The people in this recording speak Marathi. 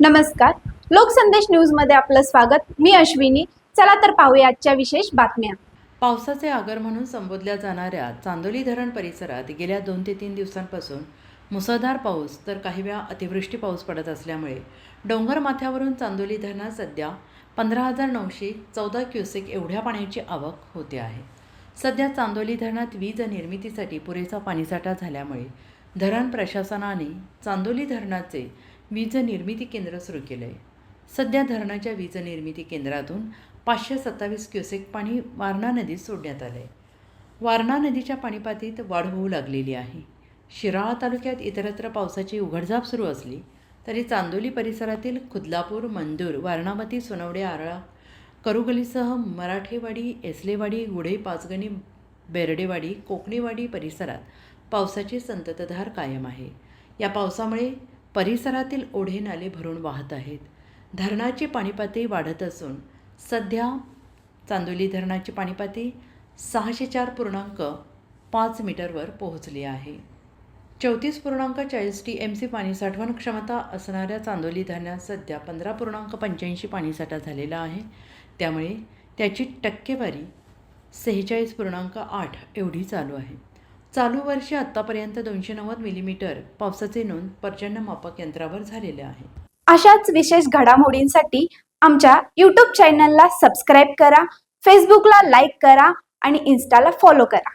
नमस्कार. लोकसंदेश न्यूजमध्ये आपलं स्वागत. मी अश्विनी. चला तर पाहूया आजच्या विशेष बातम्या. पावसाचे आगर म्हणून संबोधल्या जाणाऱ्या चांदोली धरण परिसरात गेल्या दोन ते तीन दिवसांपासून मुसळधार पाऊस तर काही वेळा अतिवृष्टी पाऊस पडत असल्यामुळे डोंगर माथ्यावरून चांदोली धरणात सध्या पंधरा हजार नऊशे चौदा क्युसेक एवढ्या पाण्याची आवक होते आहे. सध्या चांदोली धरणात वीज निर्मितीसाठी पुरेसा पाणीसाठा झाल्यामुळे धरण प्रशासनाने चांदोली धरणाचे वीज निर्मिती केंद्र सुरू केलं आहे सध्या धरणाच्या वीज निर्मिती केंद्रातून पाचशे सत्तावीस क्युसेक पाणी वारणा नदीत सोडण्यात आलं आहे वारणा नदीच्या पाणीपातीत वाढ होऊ लागलेली आहे. शिराळा तालुक्यात इतरत्र पावसाची उघडझाप सुरू असली तरी चांदोली परिसरातील खुदलापूर मंदूर वारणामती सोनवडे आरळा करुगलीसह मराठेवाडी एसलेवाडी गुढे पाचगणी बेरडेवाडी कोकणीवाडी परिसरात पावसाची संततधार कायम आहे. या पावसामुळे परिसरातील ओढे नाले भरून वाहत आहेत. धरणाची पाणीपातळी वाढत असून सध्या चांदोली धरणाची पाणीपातळी सहाशे चार पूर्णांक पाच मीटरवर पोहोचली आहे. चौतीस पूर्णांक चाळीस टी एम सी पाणी साठवण क्षमता असणाऱ्या चांदोली धरणात सध्या पंधरा पूर्णांक पंच्याऐंशी पाणीसाठा झालेला आहे. त्यामुळे त्याची टक्केवारी सेहेचाळीस पूर्णांक आठ एवढी चालू आहे. चालू वर्षी आत्तापर्यंत दोनशे नव्वद मिलीमीटर पावसाचे नोंद पर्जन्य मापक यंत्रावर झालेले आहे. अशाच विशेष घडामोडींसाठी आमच्या यूट्यूब चॅनलला सबस्क्राईब करा फेसबुकला लाईक करा आणि इन्स्टाला फॉलो करा.